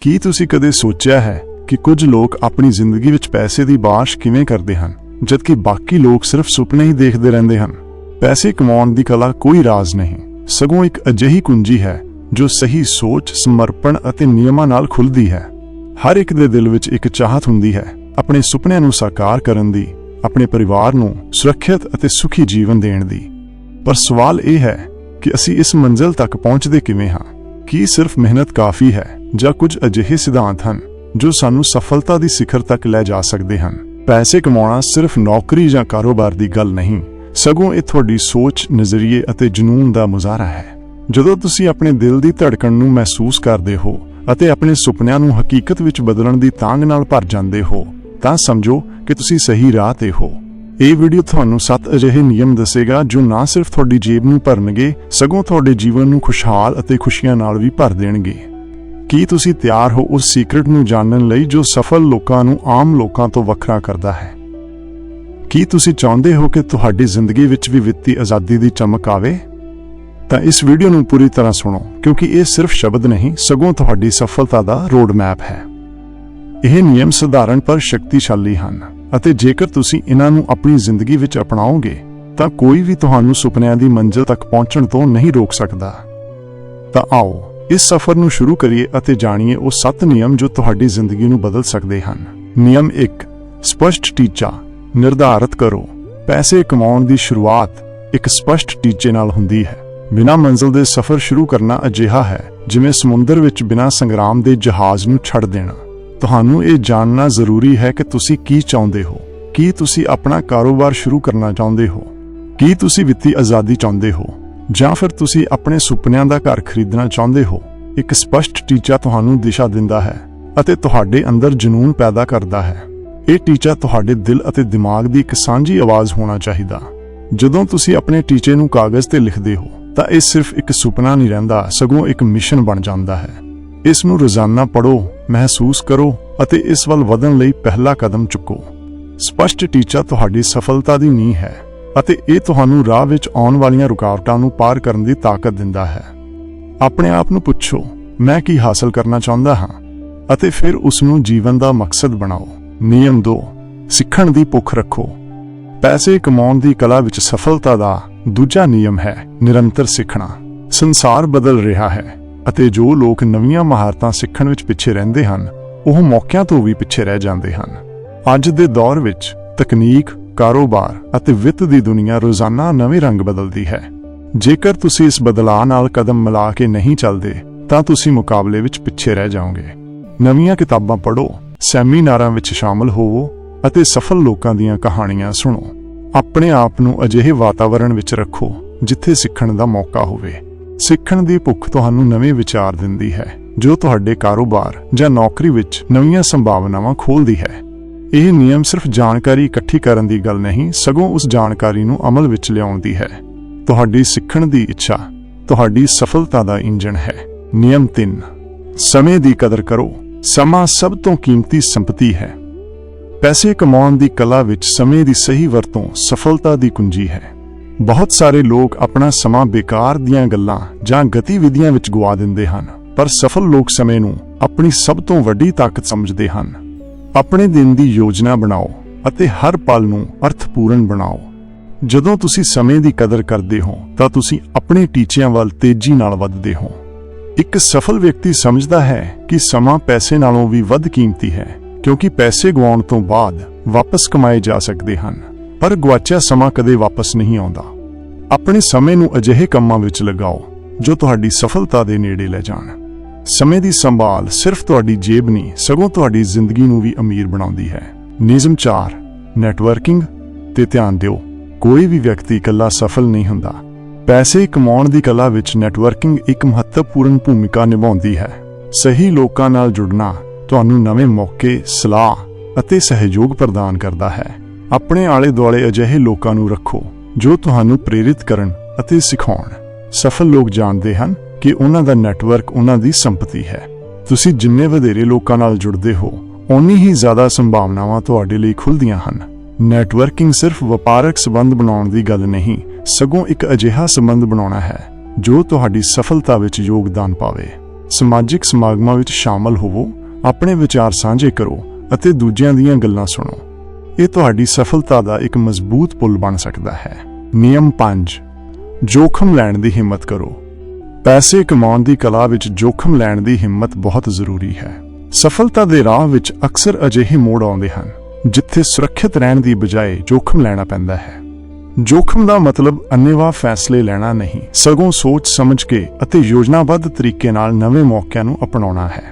ਕੀ ਤੁਸੀਂ ਕਦੇ ਸੋਚਿਆ ਹੈ ਕਿ ਕੁਝ ਲੋਕ ਆਪਣੀ ਜ਼ਿੰਦਗੀ ਵਿੱਚ ਪੈਸੇ ਦੀ ਬਾਸ਼ ਕਿਵੇਂ ਕਰਦੇ ਹਨ, ਜਦਕਿ ਬਾਕੀ ਲੋਕ ਸਿਰਫ ਸੁਪਨੇ ਹੀ ਦੇਖਦੇ ਰਹਿੰਦੇ ਹਨ? ਪੈਸੇ ਕਮਾਉਣ ਦੀ ਕਲਾ ਕੋਈ ਰਾਜ਼ ਨਹੀਂ। ਸਗੋਂ ਇੱਕ ਅਜਿਹੀ ਕੁੰਜੀ ਹੈ, ਜੋ ਸਹੀ ਸੋਚ, ਸਮਰਪਣ ਅਤੇ ਨਿਯਮਾਂ ਨਾਲ ਖੁੱਲਦੀ ਹੈ। ਹਰ ਇੱਕ ਦੇ ਦਿਲ ਵਿੱਚ ਇੱਕ ਚਾਹਤ ਹੁੰਦੀ ਹੈ, ਆਪਣੇ ਸੁਪਨਿਆਂ ਨੂੰ ਸਾਕਾਰ ਕਰਨ ਦੀ, ਆਪਣੇ ਪਰਿਵਾਰ ਨੂੰ ਸੁਰੱਖਿਅਤ ਅਤੇ ਸੁਖੀ ਜੀਵਨ ਦੇਣ ਦੀ। ਪਰ ਸਵਾਲ ਇਹ ਹੈ ਕਿ ਅਸੀਂ ਇਸ ਮੰਜ਼ਿਲ ਤੱਕ ਪਹੁੰਚਦੇ ਕਿਵੇਂ ਹਾਂ? ਕੀ ਸਿਰਫ ਮਿਹਨਤ ਕਾਫੀ ਹੈ? ਜਾਂ ਕੁਝ ਅਜਿਹੇ ਸਿਧਾਂਤ ਹਨ ਜੋ ਸਾਨੂੰ ਸਫਲਤਾ ਦੀ ਸਿਖਰ ਤੱਕ ਲੈ ਜਾ ਸਕਦੇ ਹਨ। ਪੈਸੇ ਕਮਾਉਣਾ ਸਿਰਫ ਨੌਕਰੀ ਜਾਂ ਕਾਰੋਬਾਰ ਦੀ ਗੱਲ ਨਹੀਂ, ਸਗੋਂ ਇਹ ਤੁਹਾਡੀ ਸੋਚ, ਨਜ਼ਰੀਏ ਅਤੇ ਜਨੂਨ ਦਾ ਮੁਜ਼ਾਹਰਾ ਹੈ। ਜਦੋਂ ਤੁਸੀਂ ਆਪਣੇ ਦਿਲ ਦੀ ਧੜਕਣ ਨੂੰ ਮਹਿਸੂਸ ਕਰਦੇ ਹੋ ਅਤੇ ਆਪਣੇ ਸੁਪਨਿਆਂ ਨੂੰ ਹਕੀਕਤ ਵਿੱਚ ਬਦਲਣ ਦੀ ਤਾਂਗ ਨਾਲ ਭਰ ਜਾਂਦੇ ਹੋ, ਤਾਂ ਸਮਝੋ ਕਿ ਤੁਸੀਂ ਸਹੀ ਰਾਹ ਤੇ ਹੋ। ਇਹ ਵੀਡੀਓ ਤੁਹਾਨੂੰ ਸੱਤ ਅਜਿਹੇ ਨਿਯਮ ਦੱਸੇਗਾ ਜੋ ਨਾ ਸਿਰਫ ਤੁਹਾਡੀ ਜੇਬ ਨੂੰ ਭਰਨਗੇ, ਸਗੋਂ ਤੁਹਾਡੇ ਜੀਵਨ ਨੂੰ ਖੁਸ਼ਹਾਲ ਅਤੇ ਖੁਸ਼ੀਆਂ ਨਾਲ ਵੀ ਭਰ ਦੇਣਗੇ। ਕੀ ਤੁਸੀਂ ਤਿਆਰ ਹੋ ਉਸ ਸੀਕ੍ਰੇਟ ਨੂੰ ਜਾਣਨ ਲਈ ਜੋ ਸਫਲ ਲੋਕਾਂ ਨੂੰ ਆਮ ਲੋਕਾਂ ਤੋਂ ਵੱਖਰਾ ਕਰਦਾ ਹੈ? ਕੀ ਤੁਸੀਂ ਚਾਹੁੰਦੇ ਹੋ ਕਿ ਤੁਹਾਡੀ ਜ਼ਿੰਦਗੀ ਵਿੱਚ ਵੀ ਵਿੱਤੀ ਆਜ਼ਾਦੀ ਦੀ ਚਮਕ ਆਵੇ? ਤਾਂ ਇਸ ਵੀਡੀਓ ਨੂੰ ਪੂਰੀ ਤਰ੍ਹਾਂ ਸੁਣੋ, ਕਿਉਂਕਿ ਇਹ ਸਿਰਫ ਸ਼ਬਦ ਨਹੀਂ, ਸਗੋਂ ਤੁਹਾਡੀ ਸਫਲਤਾ ਦਾ ਰੋਡ ਮੈਪ ਹੈ। ਇਹ ਨਿਯਮ ਸਧਾਰਨ ਪਰ ਸ਼ਕਤੀਸ਼ਾਲੀ ਹਨ, ਅਤੇ ਜੇਕਰ ਤੁਸੀਂ ਇਹਨਾਂ ਨੂੰ ਆਪਣੀ ਜ਼ਿੰਦਗੀ ਵਿੱਚ ਅਪਣਾਓਗੇ, ਤਾਂ ਕੋਈ ਵੀ ਤੁਹਾਨੂੰ ਸੁਪਨਿਆਂ ਦੀ ਮੰਜ਼ਿਲ ਤੱਕ ਪਹੁੰਚਣ ਤੋਂ ਨਹੀਂ ਰੋਕ ਸਕਦਾ। ਤਾਂ ਆਓ ਇਸ ਸਫ਼ਰ ਨੂੰ ਸ਼ੁਰੂ ਕਰੀਏ ਅਤੇ ਜਾਣੀਏ ਉਹ ਸੱਤ ਨਿਯਮ ਜੋ ਤੁਹਾਡੀ ਜ਼ਿੰਦਗੀ ਨੂੰ ਬਦਲ ਸਕਦੇ ਹਨ। ਨਿਯਮ 1 ਸਪਸ਼ਟ ਟੀਚਾ, ਨਿਰਧਾਰਤ ਕਰੋ। ਪੈਸੇ ਕਮਾਉਣ ਦੀ ਸ਼ੁਰੂਆਤ ਇੱਕ ਸਪਸ਼ਟ ਟੀਚੇ ਨਾਲ ਹੁੰਦੀ ਹੈ। ਬਿਨਾਂ ਮੰਜ਼ਿਲ ਦੇ ਸਫ਼ਰ ਸ਼ੁਰੂ ਕਰਨਾ ਅਜਿਹਾ ਹੈ ਜਿਵੇਂ ਸਮੁੰਦਰ ਵਿੱਚ ਬਿਨਾਂ ਸੰਗਰਾਮ ਦੇ ਜਹਾਜ਼ ਨੂੰ ਛੱਡ ਦੇਣਾ। ਤੁਹਾਨੂੰ ਇਹ ਜਾਣਨਾ ਜ਼ਰੂਰੀ ਹੈ ਕਿ ਤੁਸੀਂ ਕੀ ਚਾਹੁੰਦੇ ਹੋ। ਕੀ ਤੁਸੀਂ ਆਪਣਾ ਕਾਰੋਬਾਰ ਸ਼ੁਰੂ ਕਰਨਾ ਚਾਹੁੰਦੇ ਹੋ। ਕੀ ਤੁਸੀਂ ਵਿੱਤੀ ਆਜ਼ਾਦੀ ਚਾਹੁੰਦੇ ਹੋ। ਜਾਂ ਫਿਰ ਤੁਸੀਂ ਆਪਣੇ ਸੁਪਨਿਆਂ ਦਾ ਘਰ ਖਰੀਦਣਾ ਚਾਹੁੰਦੇ ਹੋ, ਇੱਕ ਸਪਸ਼ਟ ਟੀਚਾ ਤੁਹਾਨੂੰ ਦਿਸ਼ਾ ਦਿੰਦਾ ਹੈ ਅਤੇ ਤੁਹਾਡੇ ਅੰਦਰ ਜਨੂਨ ਪੈਦਾ ਕਰਦਾ ਹੈ। ਇਹ ਟੀਚਾ ਤੁਹਾਡੇ ਦਿਲ ਅਤੇ ਦਿਮਾਗ ਦੀ ਇੱਕ ਸਾਂਝੀ ਆਵਾਜ਼ ਹੋਣਾ ਚਾਹੀਦਾ। ਜਦੋਂ ਤੁਸੀਂ ਆਪਣੇ ਟੀਚੇ ਨੂੰ ਕਾਗਜ਼ ਤੇ ਲਿਖਦੇ ਹੋ, ਤਾਂ ਇਹ ਸਿਰਫ ਇੱਕ ਸੁਪਨਾ ਨਹੀਂ ਰਹਿੰਦਾ, ਸਗੋਂ ਇੱਕ ਮਿਸ਼ਨ ਬਣ ਜਾਂਦਾ ਹੈ। ਇਸ ਨੂੰ ਰੋਜ਼ਾਨਾ ਪੜੋ ਮਹਿਸੂਸ ਕਰੋ ਅਤੇ ਇਸ ਵੱਲ ਵਧਣ ਲਈ ਪਹਿਲਾ ਕਦਮ ਚੁੱਕੋ। ਸਪਸ਼ਟ ਟੀਚਾ ਤੁਹਾਡੀ ਸਫਲਤਾ ਦੀ ਨੀਂਹ ਹੈ। ਅਤੇ ਇਹ ਤੁਹਾਨੂੰ ਰਾਹ ਵਿੱਚ ਆਉਣ ਵਾਲੀਆਂ ਰੁਕਾਵਟਾਂ ਨੂੰ ਪਾਰ ਕਰਨ ਦੀ ਤਾਕਤ ਦਿੰਦਾ ਹੈ। ਆਪਣੇ ਆਪ ਨੂੰ ਪੁੱਛੋ, ਮੈਂ ਕੀ ਹਾਸਲ ਕਰਨਾ ਚਾਹੁੰਦਾ ਹਾਂ? ਅਤੇ ਫਿਰ ਉਸ ਨੂੰ ਜੀਵਨ ਦਾ ਮਕਸਦ ਬਣਾਓ। ਨਿਯਮ 2 ਸਿੱਖਣ ਦੀ ਭੁੱਖ ਰੱਖੋ। ਪੈਸੇ ਕਮਾਉਣ ਦੀ ਕਲਾ ਵਿੱਚ ਸਫਲਤਾ ਦਾ ਦੂਜਾ ਨਿਯਮ ਹੈ ਨਿਰੰਤਰ ਸਿੱਖਣਾ। ਸੰਸਾਰ ਬਦਲ ਰਿਹਾ ਹੈ ਅਤੇ ਜੋ ਲੋਕ ਨਵੀਆਂ ਮਹਾਰਤਾਂ ਸਿੱਖਣ ਵਿੱਚ ਪਿੱਛੇ ਰਹਿੰਦੇ ਹਨ, ਉਹ ਮੌਕਿਆਂ ਤੋਂ ਵੀ ਪਿੱਛੇ ਰਹਿ ਜਾਂਦੇ ਹਨ। ਅੱਜ ਦੇ ਦੌਰ ਵਿੱਚ ਤਕਨੀਕ ਕਾਰੋਬਾਰ ਅਤੇ ਵਿੱਤ ਦੀ ਦੁਨੀਆ ਰੋਜ਼ਾਨਾ ਨਵੇਂ ਰੰਗ ਬਦਲਦੀ ਹੈ। ਜੇਕਰ ਤੁਸੀਂ ਇਸ ਬਦਲਾਅ ਨਾਲ ਕਦਮ ਮਿਲਾ ਕੇ ਨਹੀਂ ਚੱਲਦੇ, ਤਾਂ ਤੁਸੀਂ ਮੁਕਾਬਲੇ ਵਿੱਚ ਪਿੱਛੇ ਰਹਿ ਜਾਓਗੇ। ਨਵੀਆਂ ਕਿਤਾਬਾਂ ਪੜ੍ਹੋ, ਸੈਮੀਨਾਰਾਂ ਵਿੱਚ ਸ਼ਾਮਲ ਹੋਵੋ ਅਤੇ ਸਫਲ ਲੋਕਾਂ ਦੀਆਂ ਕਹਾਣੀਆਂ ਸੁਣੋ। ਆਪਣੇ ਆਪ ਨੂੰ ਅਜਿਹੇ ਵਾਤਾਵਰਣ ਵਿੱਚ ਰੱਖੋ, ਜਿੱਥੇ ਸਿੱਖਣ ਦਾ ਮੌਕਾ ਹੋਵੇ। ਸਿੱਖਣ ਦੀ ਭੁੱਖ ਤੁਹਾਨੂੰ ਨਵੇਂ ਵਿਚਾਰ ਦਿੰਦੀ ਹੈ, ਜੋ ਤੁਹਾਡੇ ਕਾਰੋਬਾਰ ਜਾਂ ਨੌਕਰੀ ਵਿੱਚ ਨਵੀਆਂ ਸੰਭਾਵਨਾਵਾਂ ਖੋਲ੍ਹਦੀ ਹੈ। ਇਹ ਨਿਯਮ ਸਿਰਫ ਜਾਣਕਾਰੀ ਇਕੱਠੀ ਕਰਨ ਦੀ ਗੱਲ ਨਹੀਂ, ਸਗੋਂ ਉਸ ਜਾਣਕਾਰੀ ਨੂੰ ਅਮਲ ਵਿੱਚ ਲਿਆਉਣ ਦੀ ਹੈ। ਤੁਹਾਡੀ ਸਿੱਖਣ ਦੀ ਇੱਛਾ, ਤੁਹਾਡੀ ਸਫਲਤਾ ਦਾ ਇੰਜਣ ਹੈ। ਨਿਯਮ 3 ਸਮੇਂ ਦੀ ਕਦਰ ਕਰੋ। ਸਮਾਂ ਸਭ ਤੋਂ ਕੀਮਤੀ ਸੰਪਤੀ ਹੈ। ਪੈਸੇ ਕਮਾਉਣ ਦੀ ਕਲਾ ਵਿੱਚ ਸਮੇਂ ਦੀ ਸਹੀ ਵਰਤੋਂ ਸਫਲਤਾ ਦੀ ਕੁੰਜੀ ਹੈ। ਬਹੁਤ ਸਾਰੇ ਲੋਕ ਆਪਣਾ ਸਮਾਂ ਬੇਕਾਰ ਦੀਆਂ ਗੱਲਾਂ ਜਾਂ ਗਤੀਵਿਧੀਆਂ ਵਿੱਚ ਗਵਾ ਦਿੰਦੇ ਹਨ, ਪਰ ਸਫਲ ਲੋਕ ਸਮੇਂ ਨੂੰ ਆਪਣੀ ਸਭ ਤੋਂ ਵੱਡੀ ਤਾਕਤ ਸਮਝਦੇ ਹਨ। ਆਪਣੇ ਦਿਨ ਦੀ ਯੋਜਨਾ ਬਣਾਓ ਅਤੇ ਹਰ ਪਲ ਨੂੰ ਅਰਥਪੂਰਨ ਬਣਾਓ। ਜਦੋਂ ਤੁਸੀਂ ਸਮੇਂ ਦੀ ਕਦਰ ਕਰਦੇ ਹੋ, ਤਾਂ ਤੁਸੀਂ ਆਪਣੇ ਟੀਚਿਆਂ ਵੱਲ ਤੇਜ਼ੀ ਨਾਲ ਵੱਧਦੇ ਹੋ। ਇੱਕ ਸਫਲ ਵਿਅਕਤੀ ਸਮਝਦਾ ਹੈ ਕਿ ਸਮਾਂ ਪੈਸੇ ਨਾਲੋਂ ਵੀ ਵੱਧ ਕੀਮਤੀ ਹੈ, ਕਿਉਂਕਿ ਪੈਸੇ ਗਵਾਉਣ ਤੋਂ ਬਾਅਦ ਵਾਪਸ ਕਮਾਏ ਜਾ ਸਕਦੇ ਹਨ, ਪਰ ਗਵਾਚਿਆ ਸਮਾਂ ਕਦੇ ਵਾਪਸ ਨਹੀਂ ਆਉਂਦਾ। ਆਪਣੇ ਸਮੇਂ ਨੂੰ ਅਜਿਹੇ ਕੰਮਾਂ ਵਿੱਚ ਲਗਾਓ, ਜੋ ਤੁਹਾਡੀ ਸਫਲਤਾ ਦੇ ਨੇੜੇ ਲੈ ਜਾਣ। ਸਮੇਂ ਦੀ ਸੰਭਾਲ ਸਿਰਫ ਤੁਹਾਡੀ ਜੇਬ ਨਹੀਂ, ਸਗੋਂ ਤੁਹਾਡੀ ਜ਼ਿੰਦਗੀ ਨੂੰ ਵੀ ਅਮੀਰ ਬਣਾਉਂਦੀ ਹੈ। ਨਿਯਮ 4 ਨੈਟਵਰਕਿੰਗ ਤੇ ਧਿਆਨ ਦਿਓ, ਕੋਈ ਵੀ ਵਿਅਕਤੀ ਇਕੱਲਾ ਸਫਲ ਨਹੀਂ ਹੁੰਦਾ। ਪੈਸੇ ਕਮਾਉਣ ਦੀ ਕਲਾ ਵਿੱਚ ਨੈਟਵਰਕਿੰਗ ਇੱਕ ਮਹੱਤਵਪੂਰਨ ਭੂਮਿਕਾ ਨਿਭਾਉਂਦੀ ਹੈ। ਸਹੀ ਲੋਕਾਂ ਨਾਲ ਜੁੜਨਾ ਤੁਹਾਨੂੰ ਨਵੇਂ ਮੌਕੇ, ਸਲਾਹ ਅਤੇ ਸਹਿਯੋਗ ਪ੍ਰਦਾਨ ਕਰਦਾ ਹੈ। ਆਪਣੇ ਆਲੇ ਦੁਆਲੇ ਅਜਿਹੇ ਲੋਕਾਂ ਨੂੰ ਰੱਖੋ ਜੋ ਤੁਹਾਨੂੰ ਪ੍ਰੇਰਿਤ ਕਰਨ ਅਤੇ ਸਿਖਾਉਣ। ਸਫਲ ਲੋਕ ਜਾਣਦੇ ਹਨ ਕਿ ਉਹਨਾਂ ਦਾ ਨੈਟਵਰਕ ਉਹਨਾਂ ਦੀ ਸੰਪਤੀ ਹੈ। ਤੁਸੀਂ ਜਿੰਨੇ ਵਧੇਰੇ ਲੋਕਾਂ ਨਾਲ ਜੁੜਦੇ ਹੋ, ਓਨੀ ਹੀ ਜ਼ਿਆਦਾ ਸੰਭਾਵਨਾਵਾਂ ਤੁਹਾਡੇ ਲਈ ਖੁੱਲਦੀਆਂ ਹਨ। ਨੈਟਵਰਕਿੰਗ ਸਿਰਫ ਵਪਾਰਕ ਸਬੰਧ ਬਣਾਉਣ ਦੀ ਗੱਲ ਨਹੀਂ, ਸਗੋਂ ਇੱਕ ਅਜਿਹਾ ਸਬੰਧ ਬਣਾਉਣਾ ਹੈ, ਜੋ ਤੁਹਾਡੀ ਸਫਲਤਾ ਵਿੱਚ ਯੋਗਦਾਨ ਪਾਵੇ। ਸਮਾਜਿਕ ਸਮਾਗਮਾਂ ਵਿੱਚ ਸ਼ਾਮਲ ਹੋਵੋ, ਆਪਣੇ ਵਿਚਾਰ ਸਾਂਝੇ ਕਰੋ ਅਤੇ ਦੂਜਿਆਂ ਦੀਆਂ ਗੱਲਾਂ ਸੁਣੋ। ਇਹ ਤੁਹਾਡੀ ਸਫਲਤਾ ਦਾ ਇੱਕ ਮਜ਼ਬੂਤ ਪੁਲ ਬਣ ਸਕਦਾ ਹੈ। ਨਿਯਮ 5 ਜੋਖਮ ਲੈਣ ਦੀ ਹਿੰਮਤ ਕਰੋ। ਪੈਸੇ ਕਮਾਉਣ ਦੀ ਕਲਾ ਵਿੱਚ ਜੋਖਮ ਲੈਣ ਦੀ ਹਿੰਮਤ ਬਹੁਤ ਜ਼ਰੂਰੀ ਹੈ। ਸਫਲਤਾ ਦੇ ਰਾਹ ਵਿੱਚ ਅਕਸਰ ਅਜਿਹੇ ਮੋੜ ਆਉਂਦੇ ਹਨ, ਜਿੱਥੇ ਸੁਰੱਖਿਅਤ ਰਹਿਣ ਦੀ ਬਜਾਏ ਜੋਖਮ ਲੈਣਾ ਪੈਂਦਾ ਹੈ। ਜੋਖਮ ਦਾ ਮਤਲਬ ਅੰਨੇਵਾਹ ਫੈਸਲੇ ਲੈਣਾ ਨਹੀਂ, ਸਗੋਂ ਸੋਚ ਸਮਝ ਕੇ ਅਤੇ ਯੋਜਨਾਬੱਧ ਤਰੀਕੇ ਨਾਲ ਨਵੇਂ ਮੌਕਿਆਂ ਨੂੰ ਅਪਣਾਉਣਾ ਹੈ।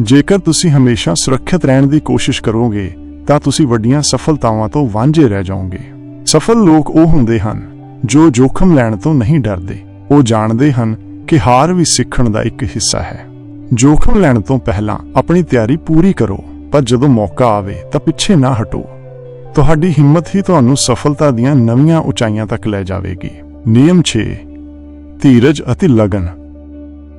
ਜੇਕਰ ਤੁਸੀਂ ਹਮੇਸ਼ਾ ਸੁਰੱਖਿਅਤ ਰਹਿਣ ਦੀ ਕੋਸ਼ਿਸ਼ ਕਰੋਗੇ, ਤਾਂ ਤੁਸੀਂ ਵੱਡੀਆਂ ਸਫਲਤਾਵਾਂ ਤੋਂ ਵਾਂਝੇ ਰਹਿ ਜਾਓਗੇ। ਸਫਲ ਲੋਕ ਉਹ ਹੁੰਦੇ ਹਨ, ਜੋ ਜੋਖਮ ਲੈਣ ਤੋਂ ਨਹੀਂ ਡਰਦੇ। ਉਹ ਜਾਣਦੇ ਹਨ ਕਿ ਹਾਰ ਵੀ ਸਿੱਖਣ ਦਾ ਇੱਕ ਹਿੱਸਾ ਹੈ। ਜੋਖਮ ਲੈਣ ਤੋਂ ਪਹਿਲਾਂ ਆਪਣੀ ਤਿਆਰੀ ਪੂਰੀ ਕਰੋ, ਪਰ ਜਦੋਂ ਮੌਕਾ ਆਵੇ ਤਾਂ ਪਿੱਛੇ ਨਾ ਹਟੋ। ਤੁਹਾਡੀ ਹਿੰਮਤ ਹੀ ਤੁਹਾਨੂੰ ਸਫਲਤਾ ਦੀਆਂ ਨਵੀਆਂ ਉਚਾਈਆਂ ਤੱਕ ਲੈ ਜਾਵੇਗੀ। ਨਿਯਮ 6 ਧੀਰਜ ਅਤੇ ਲਗਨ।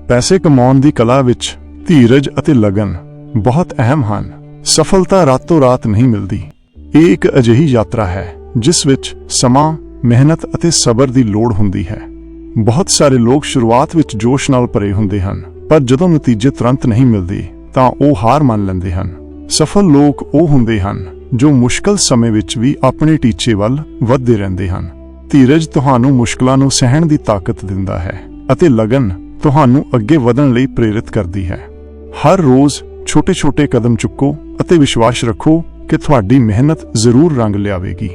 ਪੈਸੇ ਕਮਾਉਣ ਦੀ ਕਲਾ ਵਿੱਚ ਧੀਰਜ ਅਤੇ ਲਗਨ ਬਹੁਤ ਅਹਿਮ ਹਨ। ਸਫਲਤਾ ਰਾਤੋਂ ਰਾਤ ਨਹੀਂ ਮਿਲਦੀ। ਇਹ ਇੱਕ ਅਜਿਹੀ ਯਾਤਰਾ ਹੈ, ਜਿਸ ਵਿੱਚ ਸਮਾਂ, ਮਿਹਨਤ ਅਤੇ ਸਬਰ ਦੀ ਲੋੜ ਹੁੰਦੀ ਹੈ। ਬਹੁਤ ਸਾਰੇ ਲੋਕ ਸ਼ੁਰੂਆਤ ਵਿੱਚ ਜੋਸ਼ ਨਾਲ ਭਰੇ ਹੁੰਦੇ ਹਨ, ਪਰ ਜਦੋਂ ਨਤੀਜੇ ਤੁਰੰਤ ਨਹੀਂ ਮਿਲਦੇ, ਤਾਂ ਉਹ ਹਾਰ ਮੰਨ ਲੈਂਦੇ ਹਨ। ਸਫਲ ਲੋਕ ਉਹ ਹੁੰਦੇ ਹਨ, ਜੋ ਮੁਸ਼ਕਲ ਸਮੇਂ ਵਿੱਚ ਵੀ ਆਪਣੇ ਟੀਚੇ ਵੱਲ ਵੱਧਦੇ ਰਹਿੰਦੇ ਹਨ। ਧੀਰਜ ਤੁਹਾਨੂੰ ਮੁਸ਼ਕਲਾਂ ਨੂੰ ਸਹਿਣ ਦੀ ਤਾਕਤ ਦਿੰਦਾ ਹੈ, ਅਤੇ ਲਗਨ ਤੁਹਾਨੂੰ ਅੱਗੇ ਵਧਣ ਲਈ ਪ੍ਰੇਰਿਤ ਕਰਦੀ ਹੈ। ਹਰ ਰੋਜ਼ ਛੋਟੇ-ਛੋਟੇ ਕਦਮ ਚੁੱਕੋ ਅਤੇ ਵਿਸ਼ਵਾਸ ਰੱਖੋ ਕਿ ਤੁਹਾਡੀ ਮਿਹਨਤ ਜ਼ਰੂਰ ਰੰਗ ਲਿਆਵੇਗੀ।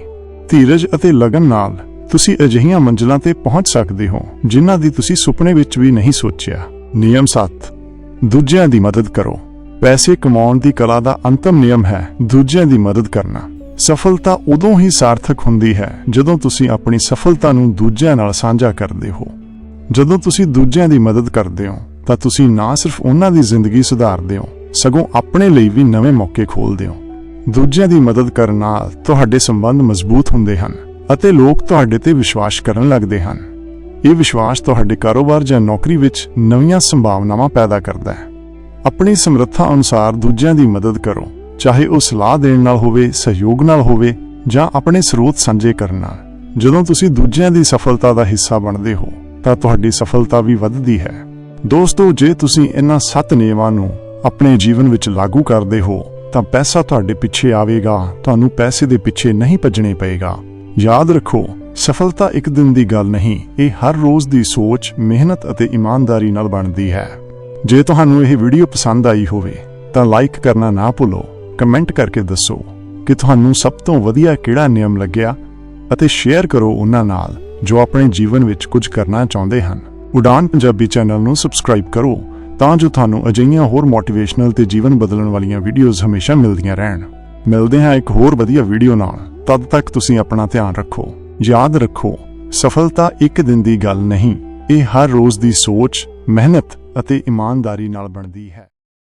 ਧੀਰਜ ਅਤੇ ਲਗਨ ਨਾਲ ਤੁਸੀਂ ਅਜਿਹੀਆਂ ਮੰਜ਼ਲਾਂ ਤੇ ਪਹੁੰਚ ਸਕਦੇ ਹੋ, ਜਿਨ੍ਹਾਂ ਦੀ ਤੁਸੀਂ ਸੁਪਨੇ ਵਿੱਚ ਵੀ ਨਹੀਂ ਸੋਚਿਆ। ਨਿਯਮ 7 ਦੂਜਿਆਂ ਦੀ ਮਦਦ ਕਰੋ। ਪੈਸੇ ਕਮਾਉਣ ਦੀ ਕਲਾ ਦਾ ਅੰਤਮ ਨਿਯਮ ਹੈ, ਦੂਜਿਆਂ ਦੀ ਮਦਦ ਕਰਨਾ। ਸਫਲਤਾ ਉਦੋਂ ਹੀ ਸਾਰਥਕ ਹੁੰਦੀ ਹੈ, ਜਦੋਂ ਤੁਸੀਂ ਆਪਣੀ ਸਫਲਤਾ ਨੂੰ ਦੂਜਿਆਂ ਨਾਲ ਸਾਂਝਾ ਕਰਦੇ ਹੋ। ਜਦੋਂ ਤੁਸੀਂ ਦੂਜਿਆਂ ਦੀ ਮਦਦ ਕਰਦੇ ਹੋ, ਤਾਂ ਤੁਸੀਂ ਨਾ ਸਿਰਫ ਉਹਨਾਂ ਦੀ ਜ਼ਿੰਦਗੀ ਸੁਧਾਰਦੇ ਹੋ, ਸਗੋਂ ਆਪਣੇ ਲਈ ਵੀ ਨਵੇਂ ਮੌਕੇ ਖੋਲਦੇ ਹੋ। ਦੂਜਿਆਂ ਦੀ ਮਦਦ ਕਰਨ ਨਾਲ ਤੁਹਾਡੇ ਸੰਬੰਧ ਮਜ਼ਬੂਤ ਹੁੰਦੇ ਹਨ। ਅਤੇ ਲੋਕ ਤੁਹਾਡੇ ਤੇ ਵਿਸ਼ਵਾਸ ਕਰਨ ਲੱਗਦੇ ਹਨ। ਇਹ ਵਿਸ਼ਵਾਸ ਤੁਹਾਡੇ ਕਾਰੋਬਾਰ ਜਾਂ ਨੌਕਰੀ ਵਿੱਚ ਨਵੀਆਂ ਸੰਭਾਵਨਾਵਾਂ ਪੈਦਾ ਕਰਦਾ ਹੈ। ਆਪਣੀ ਸਮਰੱਥਾ ਅਨੁਸਾਰ ਦੂਜਿਆਂ ਦੀ ਮਦਦ ਕਰੋ, ਚਾਹੇ ਉਹ ਸਲਾਹ ਦੇਣ ਨਾਲ ਹੋਵੇ, ਸਹਿਯੋਗ ਨਾਲ ਹੋਵੇ, ਜਾਂ ਆਪਣੇ ਸਰੋਤ ਸਾਂਝੇ ਕਰਨ ਨਾਲ। ਜਦੋਂ ਤੁਸੀਂ ਦੂਜਿਆਂ ਦੀ ਸਫਲਤਾ ਦਾ ਹਿੱਸਾ ਬਣਦੇ ਹੋ, ਤਾਂ ਤੁਹਾਡੀ ਸਫਲਤਾ ਵੀ ਵੱਧਦੀ ਹੈ। ਦੋਸਤੋ, ਜੇ ਤੁਸੀਂ ਇਹਨਾਂ ਸੱਤ ਨਿਯਮਾਂ ਨੂੰ ਆਪਣੇ ਜੀਵਨ ਵਿੱਚ ਲਾਗੂ ਕਰਦੇ ਹੋ, ਤਾਂ ਪੈਸਾ ਤੁਹਾਡੇ ਪਿੱਛੇ ਆਵੇਗਾ, ਤੁਹਾਨੂੰ ਪੈਸੇ ਦੇ ਪਿੱਛੇ ਨਹੀਂ ਭੱਜਣੇ ਪਏਗਾ। ਯਾਦ ਰੱਖੋ, ਸਫਲਤਾ ਇੱਕ ਦਿਨ ਦੀ ਗੱਲ ਨਹੀਂ, ਇਹ ਹਰ ਰੋਜ਼ ਦੀ ਸੋਚ, ਮਿਹਨਤ ਅਤੇ ਇਮਾਨਦਾਰੀ ਨਾਲ ਬਣਦੀ ਹੈ। ਜੇ ਤੁਹਾਨੂੰ ਇਹ ਵੀਡੀਓ ਪਸੰਦ ਆਈ ਹੋਵੇ, ਤਾਂ ਲਾਈਕ ਕਰਨਾ ਨਾ ਭੁੱਲੋ, ਕਮੈਂਟ ਕਰਕੇ ਦੱਸੋ ਕਿ ਤੁਹਾਨੂੰ ਸਭ ਤੋਂ ਵਧੀਆ ਕਿਹੜਾ ਨਿਯਮ ਲੱਗਿਆ ਅਤੇ ਸ਼ੇਅਰ ਕਰੋ ਉਹਨਾਂ ਨਾਲ ਜੋ ਆਪਣੇ ਜੀਵਨ ਵਿੱਚ ਕੁਝ ਕਰਨਾ ਚਾਹੁੰਦੇ ਹਨ। ਉਡਾਨ ਪੰਜਾਬੀ ਚੈਨਲ ਨੂੰ ਸਬਸਕ੍ਰਾਈਬ ਕਰੋ ਤਾਂ ਜੋ ਤੁਹਾਨੂੰ ਅਜਿਹੀਆਂ ਹੋਰ ਮੋਟੀਵੇਸ਼ਨਲ ਤੇ ਜੀਵਨ ਬਦਲਣ ਵਾਲੀਆਂ ਵੀਡੀਓਜ਼ ਹਮੇਸ਼ਾ ਮਿਲਦੀਆਂ ਰਹਿਣ। ਮਿਲਦੇ ਹਾਂ ਇੱਕ ਹੋਰ ਵਧੀਆ ਵੀਡੀਓ ਨਾਲ। ਤਦ ਤੱਕ ਤੁਸੀਂ ਆਪਣਾ ਧਿਆਨ ਰੱਖੋ। ਯਾਦ ਰੱਖੋ, ਸਫਲਤਾ ਇੱਕ ਦਿਨ ਦੀ ਗੱਲ ਨਹੀਂ, ਇਹ ਹਰ ਰੋਜ਼ ਦੀ ਸੋਚ, ਮਿਹਨਤ ਅਤੇ ਇਮਾਨਦਾਰੀ ਨਾਲ ਬਣਦੀ ਹੈ।